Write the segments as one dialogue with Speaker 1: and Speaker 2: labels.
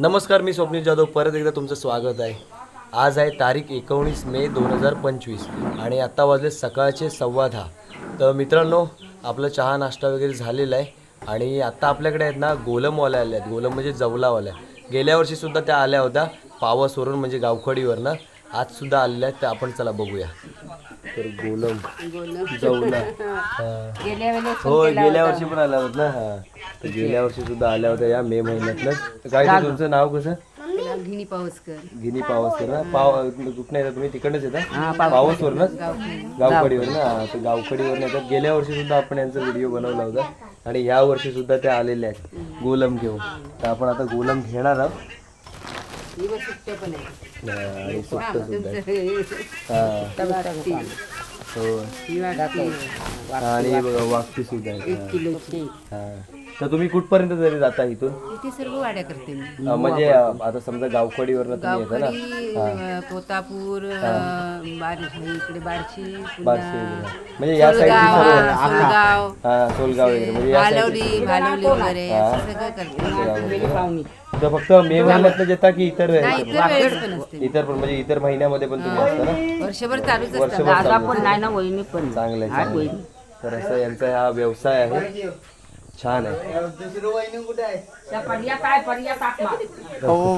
Speaker 1: नमस्कार मी स्वप्नील जाधव. परत एकदा तुमचं स्वागत आहे. आज आहे तारीख एकोणीस मे दोन हजार पंचवीस आणि आत्ता वाजले सकाळचे सव्वा दहा. तर मित्रांनो आपलं चहा नाश्ता वगैरे झालेला आहे आणि आत्ता आपल्याकडे आहेत ना गोलमवाल्या आल्या आहेत. गोलम म्हणजे जवलावाल्या. गेल्या वर्षीसुद्धा त्या आल्या होत्या. पावसवरून म्हणजे गावखडीवरनं आजसुद्धा आलेल्या आहेत. त्या आपण चला बघूया. तर गोलम. जवला हां.
Speaker 2: गेल्या
Speaker 1: हो वर्षी पण आल्या होत्या ना हा. तर गेल्या वर्षी सुद्धा आल्या होत्या या मे महिन्यातलं तर काय ते तुमचं नाव कसं?
Speaker 2: घिनी पाऊसकर
Speaker 1: गिनी पावसवर ना पाव कुठं येतात तुम्ही? तिकडनंच येता? पावसवर ना गावकडीवर ना हा, तर गावकडीवर येतात. गेल्या वर्षी सुद्धा आपण यांचा व्हिडिओ बनवला होता. आणि या वर्षी सुद्धा त्या आलेल्या आहेत. गोलम घेऊन. तर आपण आता गोलम घेणार आहोत.
Speaker 2: ही सुट्टे पण आहे
Speaker 1: हा, आणि सुट्ट सुद्धा आहे. हा, हो
Speaker 2: ही वाटती,
Speaker 1: आणि हे बघा वागती सुद्धा आहे
Speaker 2: एक किलोची
Speaker 1: हा तर तुम्ही कुठपर्यंत जरी जाता इथून?
Speaker 2: इथे सर्व वाड्या करते मी.
Speaker 1: अ, म्हणजे अ, आता समजा गावखडीवरनं तुम्ही येता ना?
Speaker 2: गावकडी अं, पोतापूर अं, बार इकडे बारशी
Speaker 1: बारशी
Speaker 2: पुन्हा
Speaker 1: वगैरे. म्हणजे या साईडची
Speaker 2: सोलगाव
Speaker 1: सर्व
Speaker 2: सोलगाव.
Speaker 1: हा सोलगाव वगैरे. म्हणजे या
Speaker 2: भालवडी भालवडी वगैरे असं सगळं करते.
Speaker 1: तर फक्त मे महिन्यातलं येता की इतर
Speaker 2: नाही इतर वेळेस पण असते.
Speaker 1: इतर पण म्हणजे इतर महिन्यामध्ये पण तुम्ही असता ना?
Speaker 2: वर्षभर चालूच असतात
Speaker 1: वर्षभर चालू असतं.
Speaker 2: नाही ना वहिनी पण.
Speaker 1: चांगलं आहे चांगलं आहे. तर असं यांचा हा व्यवसाय आहे. छान आहे.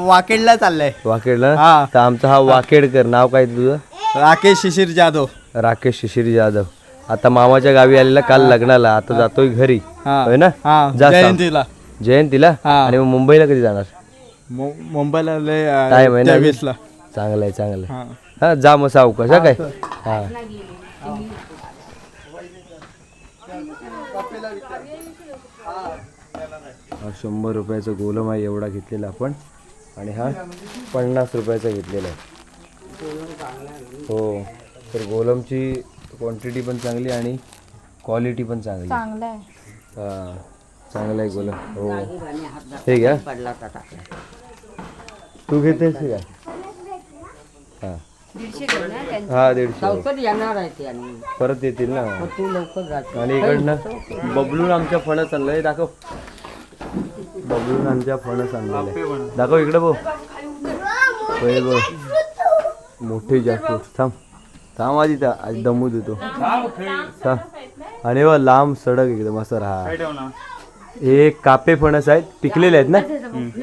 Speaker 3: वाकेडला चाललंय.
Speaker 1: वाकेडला?
Speaker 3: हा.
Speaker 1: तर आमचा हा वाकेडकर नाव काय तुझं?
Speaker 3: राकेश शिशिर जाधव.
Speaker 1: राकेश शिशिर जाधव. आता मामाच्या गावी आलेला काल लग्नाला. आता जातोय घरी.
Speaker 3: हा.
Speaker 1: होय ना?
Speaker 3: हा.
Speaker 1: जा.
Speaker 3: जयंतीला.
Speaker 1: जयंतीला?
Speaker 3: हा.
Speaker 1: आणि मग मुंबईला कधी जाणार?
Speaker 3: मु- मुंबईला लय, अं,
Speaker 1: टाइम आहे ना अजून?
Speaker 3: तेवीसला.
Speaker 1: चांगलं आहे चांगलं आहे.
Speaker 3: हा.
Speaker 1: हा जा मग सावकाश हा काय? हा. हा शंभर रुपयाचा गोलम आहे एवढा घेतलेला आपण. आणि हा पन्नास रुपयाचा घेतलेला आहे. हो तर गोलमची क्वांटिटी पण चांगली आणि क्वालिटी पण चांगली.
Speaker 4: चांगलं आहे.
Speaker 1: हा चांगला आहे गोलम. हो. हे घ्या. तू घेतेस का हा. हा दीडशे. परत येतील ना.
Speaker 2: तू लवकर जात
Speaker 1: आणि इकडनं बबलून आमच्या फणस आणलंय दाखव. बबलून आमच्या फणस आणलेलं दाखव इकडे बघ. पहिले बघ. मोठे जास्त थांब. थांब आधी त्या आज दमू देतो थांब आणि लांब सडक एकदम असं राहा. हे कापे फणस आहेत. पिकलेले आहेत ना?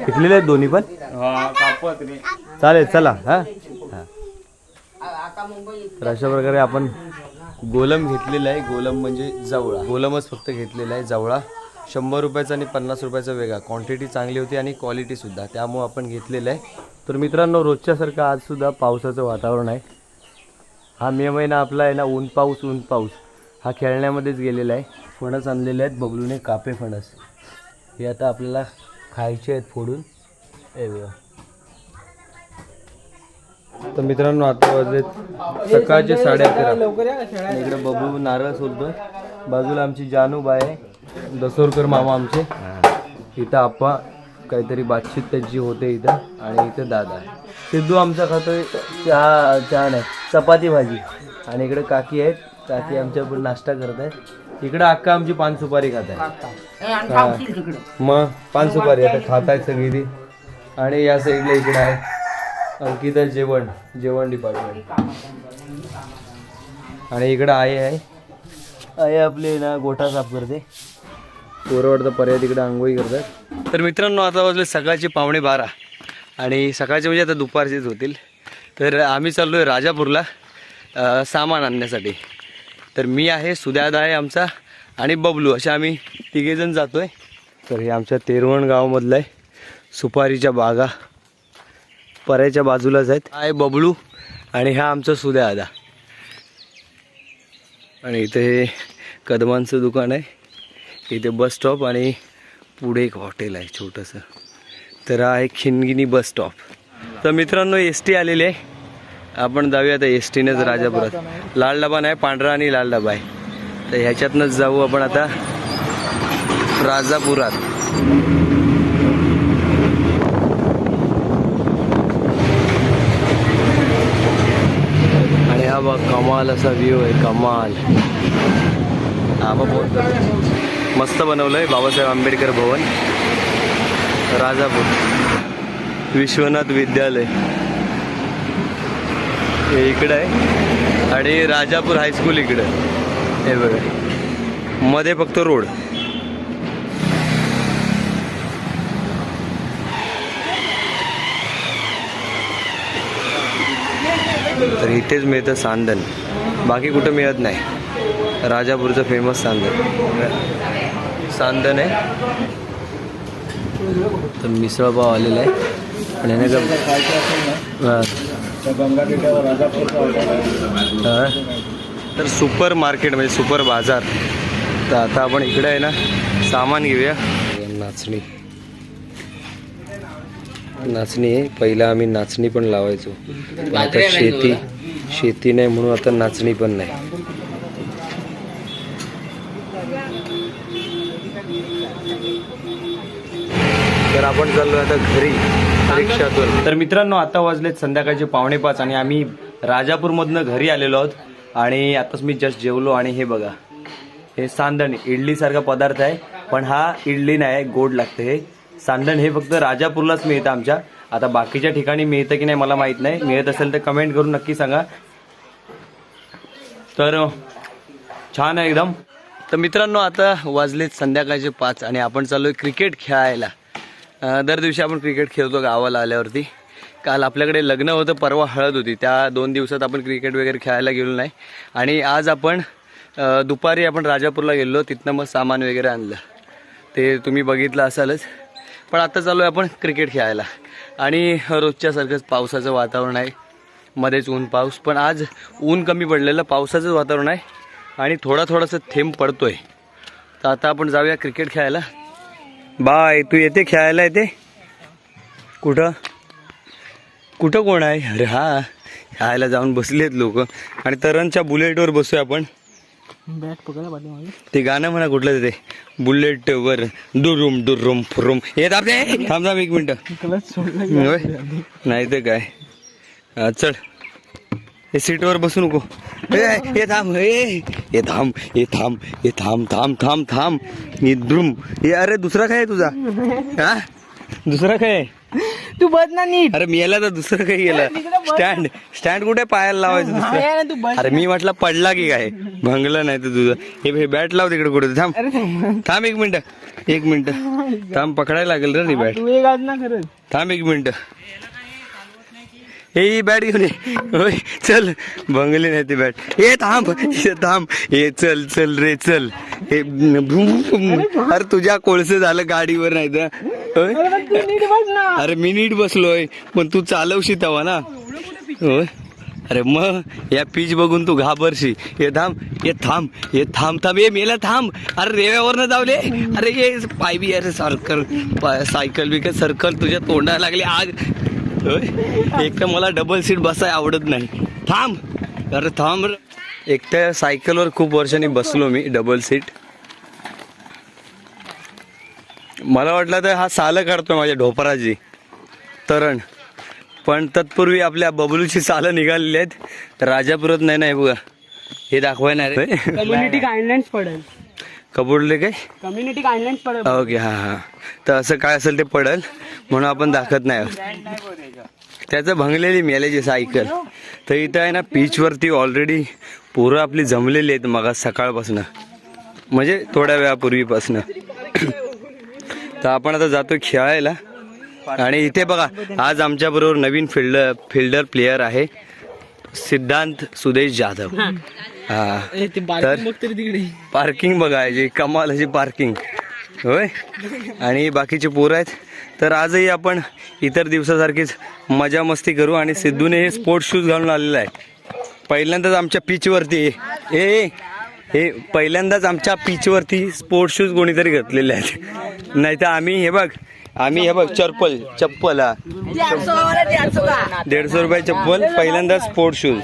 Speaker 1: पिकलेले आहेत दोन्ही पण? चालेल चला हा? हा. तर अशा प्रकारे आपण गोलम घेतलेला आहे. गोलम म्हणजे जवळा. गोलमच फक्त घेतलेला आहे जवळा. शंभर रुपयाचा आणि पन्नास रुपयाचा वेगळा. क्वांटिटी चांगली होती आणि क्वालिटीसुद्धा त्यामुळं आपण घेतलेलं आहे. तर मित्रांनो रोजच्यासारखं आजसुद्धा पावसाचं वातावरण आहे. हा मे महिना आपला आहे ना ऊन पाऊस ऊन पाऊस. हा खेळण्यामध्येच गेलेला आहे. फणस आणलेले आहेत बबलूने कापे फणस. हे आता आपल्याला खायचे आहेत फोडून. तर मित्रांनो आता वाजले सकाळचे साडे अकरा इकडे बबू नारळ सोलतोय. बाजूला आमची जानूबाई आहे. दसोरकर मामा आमचे. इथं आप्पा काहीतरी बातचीत त्यांची होते इथं आणि इथं दादा. सिद्धू आमचा खातोय चहा चहा नाही चपाती भाजी. आणि इकडे काकी आहेत. काकी आमच्या पण नाश्ता करत आहेत. इकडे अक्का आमची पान सुपारी खात आहे मग पान सुपारी आता खात आहेत सगळी ती आणि या साईडला इकडे आहे अंकिता जेवण जेवण डिपार्टमेंट आणि इकडं आई आहे. आई आपली ना गोठा साफ करते. पोरवडतं पर्याय तिकडे आंघोळी करतात. तर मित्रांनो आता वाजले सकाळचे पावणे बारा. आणि सकाळचे म्हणजे आता दुपारचेच होतील. तर आम्ही चाललो आहे राजापूरला सामान आणण्यासाठी. तर मी आहे सुद्यादा आहे आमचा आणि बबलू. असे आम्ही तिघेजण जातो आहे तर हे आमच्या तेरवण गावामधलं आहे सुपारीच्या बागा. पऱ्याच्या बाजूलाच आहेत. आहे बबलू आणि हा आमचा सुद्या आदा आणि इथे हे कदमांचं दुकान आहे. इथे बस स्टॉप आणि पुढे एक हॉटेल आहे छोटंसं. तर हा आहे खिनगिनी बस स्टॉप. तर मित्रांनो एस टी आलेली आहे. आपण जाऊया आता एस टीनेच राजापुरात. लाल डबा नाही पांढरा आणि लाल डबा आहे. तर ह्याच्यातनंच जाऊ आपण आता राजापुरात. आणि हा बघ कमाल असा व्ह्यू आहे कमाल. हा बघ फोन कर मस्त बनवलं आहे बाबासाहेब आंबेडकर भवन राजापूर. विश्वनाथ विद्यालय. हे इकडं आहे. आणि राजापूर हायस्कूल इकडं हे बघा. मध्ये फक्त रोड तर इथेच मिळतं सांदन बाकी कुठं मिळत नाही. राजापूरचं फेमस सांदन सांदन आहे. तर मिसळपाव आलेला आहे. आणि याने का हां. तर सुपर मार्केट म्हणजे सुपर बाजार. तर आता आपण इकडे आहे ना सामान घेऊया. नाचणी. नाचणी आहे. पहिला आम्ही नाचणी पण लावायचो. आता शेती शेती नाही म्हणून आता नाचणी पण नाही. तर आपण चाललो आता घरी रिक्षातून. तर मित्रांनो आता वाजलेत संध्याकाळचे पावणे पाच आणि आम्ही राजापूरमधनं घरी आलेलो आहोत. आणि आताच मी जस्ट जेवलो आणि हे बघा हे सांदण इडलीसारखा पदार्थ आहे पण हा इडली नाही गोड लागतं हे. सांदण हे फक्त राजापूरलाच मिळतं आमच्या. आता बाकीच्या ठिकाणी मिळतं की नाही मला माहीत नाही. मिळत असेल तर कमेंट करून नक्की सांगा. तर छान आहे एकदम. तर मित्रांनो आता वाजलेत संध्याकाळचे पाच आणि आपण चालू आहे क्रिकेट खेळायला. दर दिवशी आपण क्रिकेट खेळतो गावाला आल्यावरती. काल आपल्याकडे लग्न होतं परवा हळद होती. त्या दोन दिवसात आपण क्रिकेट वगैरे खेळायला गेलो नाही. आणि आज आपण दुपारी आपण राजापूरला गेलो. तिथनं मग सामान वगैरे आणलं. ते तुम्ही बघितलं असालच. पण आता चालू आहे आपण क्रिकेट खेळायला. आणि रोजच्यासारखंच पावसाचं वातावरण आहे. मध्येच ऊन पाऊस. पण आज ऊन कमी पडलेलं पावसाचंच वातावरण आहे. आणि थोडा थोडासा थेंब पडतोय. तर आता आपण जाऊया क्रिकेट खेळायला. बाय तू येते खेळायला येते कुठं? कुठं कोण आहे? अरे हा खेळायला जाऊन बसलेत लोक. आणि तरणच्या बुलेटवर बसूया आपण. ते गाणं म्हणा कुठलं ते. बुलेट वर दुरुम दुरुम फुरुम. थांब रे. थांब थांब एक मिनिट. नाही तर काय? हा, चल हे सीटवर बसू नको. ए, हे थांब ए हे थांब हे थांब हे थांब थांब थांब थांब. हे द्रुम. हे अरे दुसरा काय आहे तुझा? हा? दुसरा काय?
Speaker 4: तू बस ना नीट.
Speaker 1: अरे मी याला तर दुसरं काही गेलं. स्टँड स्टँड कुठे पायाला लावायचं दुसरं? अरे मी म्हटलं पडला की काय? भंगलं नाही तर तुझं. हे बॅट लाव तिकडे कुठे. थांब. थांब. एक मिनिट. एक मिनिट. थांब पकडायला लागेल रे बॅट. थांब एक मिनिट. हे बॅट घेऊन ये. चल. भंगली नाही ती बॅट. हे थांब हे थांब. हे चल चल रे चल. हे अरे तुझ्या कोळसे झालं गाडीवर नाही तर. अरे मी नीट बसलोय पण तू चालवशी तेव्हा ना. होय? अरे मग या पीच बघून तू घाबरशी हे थांब हे थांब हे थांब थांब. हे मेला थांब. अरे रेव्यावरनं जावले अरे हे पाय बी अरे सर्कल सायकल बी सर्कल तुझ्या तोंडाला लागली. आग. एक तर मला डबल सीट बसाय आवडत नाही. थांब. अरे थांब एक तर सायकलवर खूप वर्षांनी बसलो मी डबल सीट मला वाटलं तर हा सालं काढतोय माझ्या ढोपराची तरण. पण तत्पूर्वी आपल्या बबलूची सालं निघालेली आहेत. राजापुरात नाही नाही बघा. हे दाखवाय नाही.
Speaker 4: कम्युनिटी गाईडलाईन्स पडेल.
Speaker 1: कबूडले काय?
Speaker 4: कम्युनिटी गाईडलाईन्स पडेल.
Speaker 1: ओके हां हां. तर असं काय असेल ते पडल म्हणून आपण दाखवत नाही. त्याचं भंगलेली मेल्याची सायकल. तर इथं आहे ना पीचवरती ऑलरेडी पोरं आपली जमलेली आहेत मग सकाळपासनं. म्हणजे थोड्या वेळापूर्वीपासनं. तर आपण आता जातो खेळायला. आणि इथे बघा आज आमच्या बरोबर नवीन फिल्डर फिल्डर प्लेयर आहे सिद्धांत सुदेश जाधव. हा. तर
Speaker 4: बारकी बघ
Speaker 1: पार्किंग बघायची कमाल अशी पार्किंग. होय? आणि बाकीचे पोरं आहेत. तर आजही आपण इतर दिवसासारखीच मजा मस्ती करू आणि सिद्धूने हे स्पोर्ट्स शूज घालून आलेला आहे. पहिल्यांदाच आमच्या पिचवरती ए हे पहिल्यांदाच आमच्या पिचवरती स्पोर्ट्स शूज कोणीतरी घातलेले आहेत. नाही तर आम्ही हे बघ आम्ही हे बघ चप्पल चप्पल हा. दीडशे रुपये चप्पल पहिल्यांदा स्पोर्ट्स शूज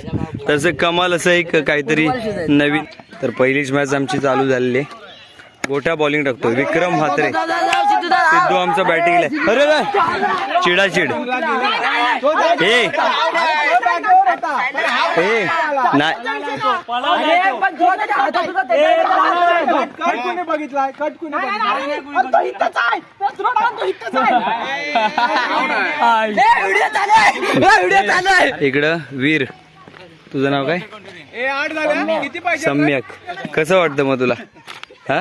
Speaker 1: तसं कमाल असं एक काहीतरी नवीन. तर पहिलीच मॅच आमची चालू झालेली आहे. गोठा बॉलिंग टाकतो विक्रम म्हात्रे. सिद्धू आमचा बॅटिंगला अरे चिडाचिड. हे
Speaker 3: कट कोणी बघितलाय? कट कोणी बघितलाय?
Speaker 1: इकडं वीर. तुझं नाव काय?
Speaker 3: ए आठ झाले किती पाहिजे
Speaker 1: सम्यक. कसं वाटतं मग तुला? हा?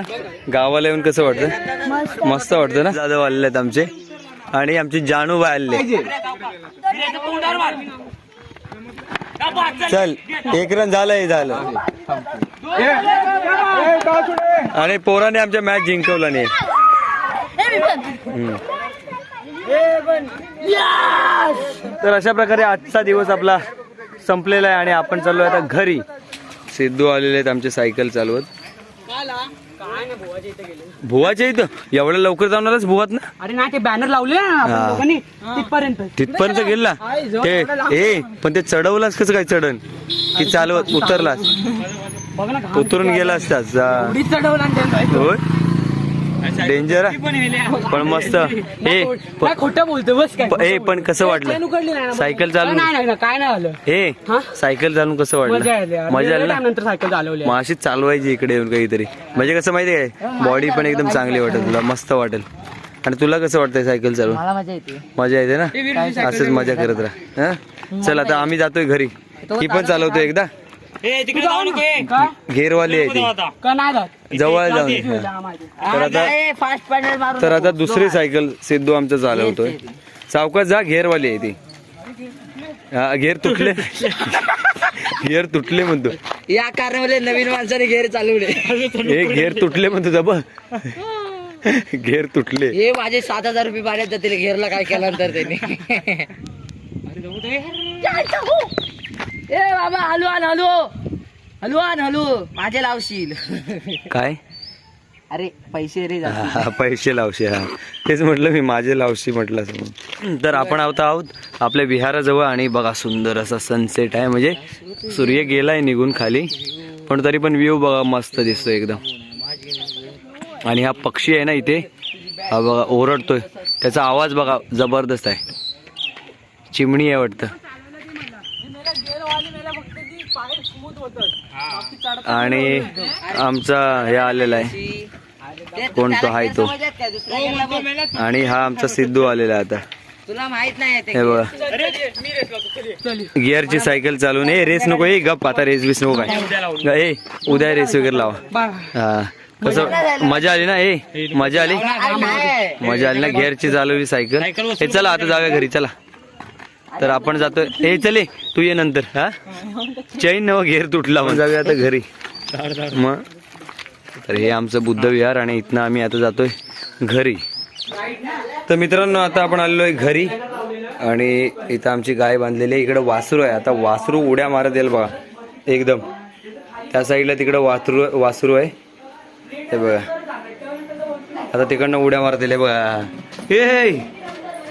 Speaker 1: गावाला येऊन कसं वाटतं? मस्त. वाटतं ना? जाधव आलेले आहेत आमचे. आणि आमची जानूबाई आलेले चल एक रन झालंय झालं. आणि पोराने आमच्या मॅच जिंकवला नाही. तर अशा प्रकारे आजचा दिवस आपला संपलेला आहे आणि आपण चाललो आता घरी. सिद्धू आलेले आहेत आमचे सायकल चालवत. भुवाच्या इथं एवढ्या लवकर जाऊन आलास भुवात ना?
Speaker 4: अरे नाही ते बॅनर लावले ना आपण
Speaker 1: हा.
Speaker 4: दोघांनी तिथपर्यंत.
Speaker 1: तिथपर्यंत गेला? ते ए पण ते चढवलास कसं काय चढण? की चालवत उतरलास?
Speaker 4: बघ ना घाम
Speaker 1: उतरून गेला असतास. होय? डेंजर पण मस्त. ए
Speaker 4: काय खोटं बोलतो बस
Speaker 1: ए पण कसं वाटलं. सायकल चालून
Speaker 4: नाही नाही नाही, काय नाही झालं
Speaker 1: ए
Speaker 4: हा?
Speaker 1: सायकल चालून कसं
Speaker 4: मजा
Speaker 1: वाटलं
Speaker 4: आली.
Speaker 1: मजा आली
Speaker 4: नंतर सायकल चालवली.
Speaker 1: मग अशीच चालवायची इकडे येऊन काहीतरी. म्हणजे कसं माहिती आहे बॉडी पण एकदम चांगली वाटेल तुला मस्त वाटेल. आणि तुला कसं वाटतंय सायकल चालवून?
Speaker 2: मला मजा येते.
Speaker 1: मजा येते ना? असंच मजा करत राहा. हं? चल आता आम्ही जातोय घरी. ही पण चालवतोय एकदा. घेरवाली आहे ती.
Speaker 4: का नाही जात?
Speaker 1: जवळ जाऊन.
Speaker 4: हं. माहिती.
Speaker 1: तर आता
Speaker 2: फास्ट मारून
Speaker 1: तर आता दुसरी सायकल सिद्धू आमचा चालवतोय. सावकाश जा घेरवाली आहे ती. हा, घेर तुटले. घेर तुटले म्हणतो.
Speaker 2: या कारणामध्ये नवीन माणसाने घेर चालवले.
Speaker 1: हे घेर तुटले म्हणतो जबा घेर तुटले.
Speaker 2: हे माझे सात हजार रुपये भाड्यात जातील घेरला काय केल्यानंतर त्यांनी. ए बाबा हलू आण हलू. हलू आण हलू. माझे लावशील.
Speaker 1: काय?
Speaker 2: अरे पैसे रे जास्त.
Speaker 1: हा, पैसे लावशे हा. तेच म्हटलं मी माझे लावशी म्हटलं असं म्हणून. तर आपण आहोत आहोत आपल्या विहाराजवळ आणि बघा सुंदर असा सनसेट आहे. म्हणजे सूर्य गेलाय निघून खाली. पण तरी पण व्ह्यू बघा मस्त दिसतो एकदम. आणि हा पक्षी आहे ना इथे. हा बघा ओरडतोय. त्याचा आवाज बघा जबरदस्त आहे. चिमणी आहे वाटतं. आणि आमचा हे आलेला आहे. कोण तो
Speaker 2: काय
Speaker 1: तो? आणि हा आमचा सिद्धू आलेला आहे आता.
Speaker 2: तुला माहीत नाही
Speaker 1: हे गिअरची सायकल चालून ए रेस नको ए गप आता रेस बिस नको काय? ए उद्या रेस वगैरे लावा. हा. कसं मजा आली ना ए? मजा आली? मजा आली ना गिअरची चालवली सायकल हे चला आता जाऊया घरी चला. तर आपण जातोय. ए चले तू ये नंतर हा? चैन नव घेर तुटला मग जाऊया आता घरी. मग तर हे आमचं बुद्ध विहार आणि इथनं आम्ही आता जातोय घरी. तर मित्रांनो आता आपण आलेलो आहे घरी. आणि इथं आमची गाय बांधलेली आहे. इकडं वासरू आहे. आता वासरू उड्या मारत येईल बघा. एकदम. त्या साईडला तिकडं वासरू वासरू आहे. हे बघा. आता तिकडनं उड्या मारत येईल हे बघा. हे हे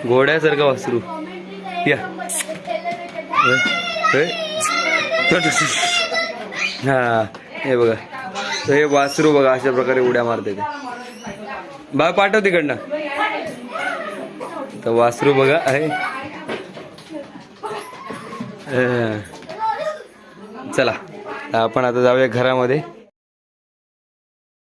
Speaker 1: घोड्यासारखं वासरू. या हे, हे. हा हे बघा. तर हे वासरू बघा अशा प्रकारे उड्या मारते ते. बा पाठव तिकडनं. तर वासरू बघा आहे. चला. आपण आता जाऊया घरामध्ये.